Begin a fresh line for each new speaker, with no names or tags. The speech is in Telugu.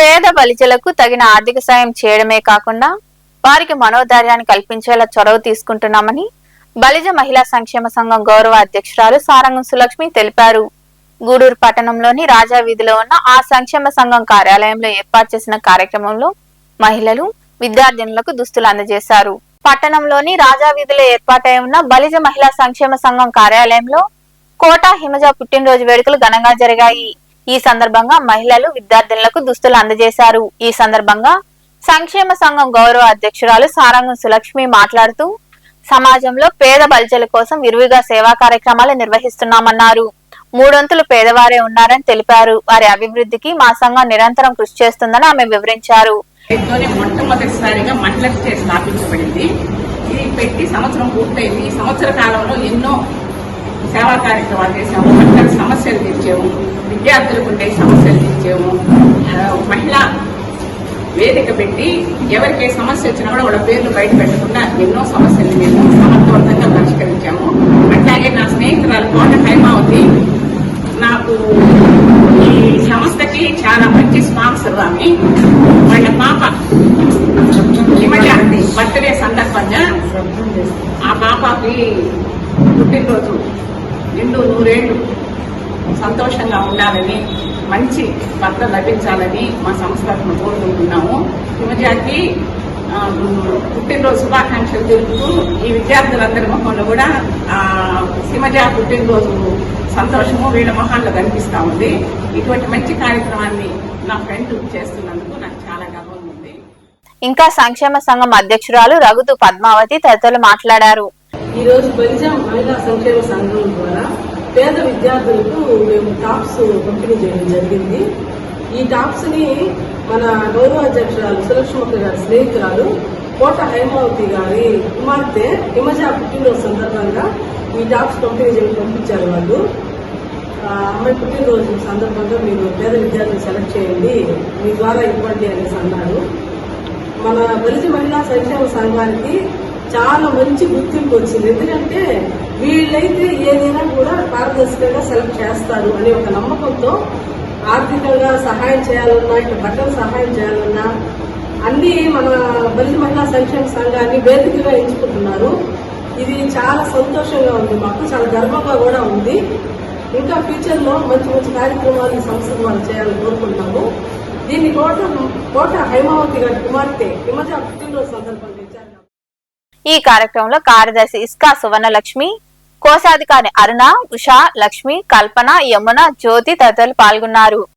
పేద బలిజలకు తగిన ఆర్థిక సాయం చేయడమే కాకుండా వారికి మనోధైర్యాన్ని కల్పించేలా చొరవ తీసుకుంటున్నామని బలిజ మహిళా సంక్షేమ సంఘం గౌరవ అధ్యక్షురాలు సారంగం సులక్ష్మి తెలిపారు. గూడూరు పట్టణంలోని రాజా వీధిలో ఉన్న ఆ సంక్షేమ సంఘం కార్యాలయంలో ఏర్పాటు చేసిన కార్యక్రమంలో మహిళలు విద్యార్థినులకు దుస్తులు అందజేశారు. పట్టణంలోని రాజా వీధిలో ఏర్పాటై ఉన్న బలిజ మహిళా సంక్షేమ సంఘం కార్యాలయంలో కోట హిమజ పుట్టినరోజు వేడుకలు ఘనంగా జరిగాయి. ఈ సందర్భంగా మహిళలు విద్యార్థినులకు దుస్తులు అందజేశారు. ఈ సందర్భంగా సంక్షేమ సంఘం గౌరవ అధ్యక్షురాలు సారంగం సులక్ష్మి మాట్లాడుతూ సమాజంలో పేద బలిజల కోసం విరివిగా సేవా కార్యక్రమాలు నిర్వహిస్తున్నామన్నారు. మూడొంతులు పేదవారే ఉన్నారని తెలిపారు. వారి అభివృద్ధికి మా సంఘం నిరంతరం కృషి చేస్తుందని ఆమె వివరించారు.
మొట్టమొదటిసారిగా మహిళలకు స్థాపించబడింది. ఇది పెట్టి సంవత్సరం పూర్తయింది. ఈ సంవత్సర కాలంలో ఎన్నో సేవా కార్యక్రమాలు చేసాము మహిళల సమస్యలు తీర్చాము విద్యార్థులకు ఉండే సమస్యలు తీర్చాము. మహిళా వేదిక పెట్టి ఎవరికి సమస్య వచ్చినా కూడా వాళ్ళ పేర్లు బయట పెట్టకుండా ఎన్నో సమస్యలు మేము సమర్థవంతంగా పరిష్కరించాము. అట్లాగే నా స్నేహితురాలు కోట హైమావతి నాకు ఈ సంస్థకి చాలా మంచి స్పాన్సర్ ఆమె. వాళ్ళ పాప హిమజ బర్త్డే సందర్భంగా ఆ పాపకి పుట్టినరోజు. నిండు నూరేళ్ళు సంతోషంగా ఉండాలని మంచి భర్త లభించాలని మా సంస్థ కోరుకుంటున్నాము. హిమజాకి పుట్టినరోజు శుభాకాంక్షలు తెలుపుతూ ఈ విద్యార్థులందరి మొహంలో కూడా ఆ, పుట్టినరోజు సంతోషము వీళ్ళ మొహాల్లో కనిపిస్తూ ఉంది. ఇటువంటి మంచి కార్యక్రమాన్ని నా ఫ్రెండ్ చేస్తున్నందుకు నాకు చాలా గర్వంగా ఉంది.
ఇంకా సంక్షేమ సంఘం అధ్యక్షురాలు రఘుతు పద్మావతి తదితరులు మాట్లాడారు.
ఈ రోజు బలిజా మహిళా సంక్షేమ సంఘం ద్వారా పేద విద్యార్థులకు మేము టాప్స్ పంపిణీ చేయడం జరిగింది. ఈ టాప్స్ని మన గౌరవ అధ్యక్షురాలు సులక్ష్మక్క గారి స్నేహితురాలు కోట హైమావతి గారి కుమార్తె హిమజ పుట్టినరోజు సందర్భంగా ఈ టాప్స్ పంపిణీ చేయడం పంపించారు వాళ్ళు. అమ్మాయి పుట్టినరోజు సందర్భంగా మీరు పేద విద్యార్థులు సెలెక్ట్ చేయండి. మీ ద్వారా ఇవ్వండి అనేసి అన్నారు. మన బలిజ మహిళా సంక్షేమ సంఘానికి చాలా మంచి గుర్తింపు వచ్చింది. ఎందుకంటే వీళ్ళైతే ఏదైనా కూడా పారదర్శకంగా సెలెక్ట్ చేస్తారు అనే ఒక నమ్మకంతో ఆర్థికంగా సహాయం చేయాలన్నా ఇట్లా బట్టలు సహాయం చేయాలన్నా అన్ని మన బలిజ మహిళా సంక్షేమ సంఘాన్ని వేదికగా ఎంచుకుంటున్నారు. ఇది చాలా సంతోషంగా ఉంది. మాకు చాలా గర్వంగా కూడా ఉంది. ఇంకా ఫ్యూచర్లో మంచి మంచి కార్యక్రమాలు ఈ సంస్థ మనం చేయాలని కోరుకుంటున్నాము. దీన్ని కోట కోట హైమావతి గారి కుమార్తె హిమజ పుట్టినరోజు సందర్భంగా ఇచ్చారు.
ఈ కార్యక్రమంలో కార్యదర్శి ఇస్కా సువర్ణలక్ష్మి కోశాధికారి అరుణ ఉషా లక్ష్మి కల్పన యమున జ్యోతి తదితరులు పాల్గొన్నారు.